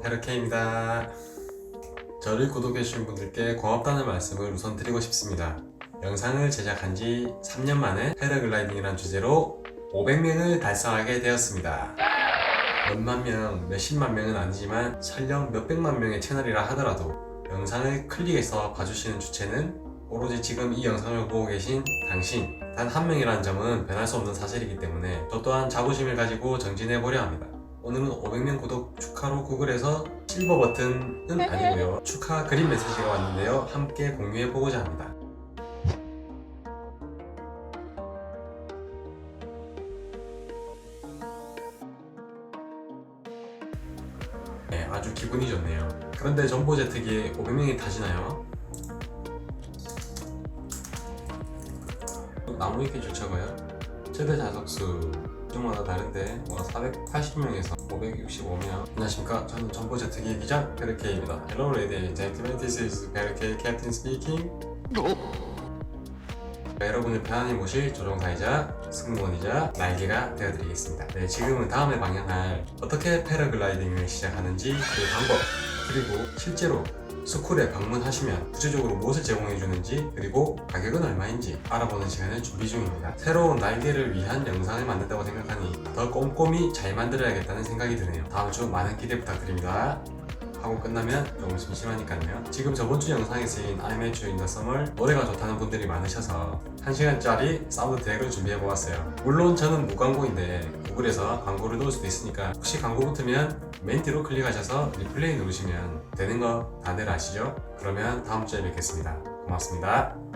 페르케입니다. 저를 구독해주신 분들께 고맙다는 말씀을 우선 드리고 싶습니다. 영상을 제작한 지 3년 만에 패러글라이딩이라는 주제로 500명을 달성하게 되었습니다. 몇만 명, 몇십만 명은 아니지만 설령 몇백만 명의 채널이라 하더라도 영상을 클릭해서 봐주시는 주체는 오로지 지금 이 영상을 보고 계신 당신 단 한 명이라는 점은 변할 수 없는 사실이기 때문에 저 또한 자부심을 가지고 정진해 보려 합니다. 오늘은 500명 구독 축하로 구글에서 실버 버튼은 아니고요. 축하 그림 메시지가 왔는데요. 함께 공유해 보고자 합니다. 네, 아주 기분이 좋네요. 그런데 전보 제트기에 500명이 타시나요? 나무 위키 주차가요? 최대 좌석수 주마다 다른데 뭐 480명에서 565명 안녕하십니까? 저는 전보 제트기 기자 베르케입니다. Hello ladies and gentlemen. This is 베르케 captain speaking. 네, 여러분을 편안히 모실 조종사이자 승무원이자 날개가 되어드리겠습니다. 네, 지금은 다음에 방영할 어떻게 패러글라이딩을 시작하는지 그 방법 그리고 실제로 스쿨에 방문하시면 구체적으로 무엇을 제공해 주는지 그리고 가격은 얼마인지 알아보는 시간을 준비 중입니다. 새로운 날개를 위한 영상을 만든다고 생각하니 더 꼼꼼히 잘 만들어야겠다는 생각이 드네요. 다음 주 많은 기대 부탁드립니다. 하고 끝나면 조금 심심하니까요. 지금 저번 주 영상에 쓰인 I'm at you in the summer 노래가 좋다는 분들이 많으셔서 1시간짜리 사운드 트랙을 준비해 보았어요. 물론 저는 무광고인데 구글에서 광고를 넣을 수도 있으니까 혹시 광고 붙으면 맨 뒤로 클릭하셔서 리플레이 누르시면 되는 거 다들 아시죠? 그러면 다음 주에 뵙겠습니다. 고맙습니다.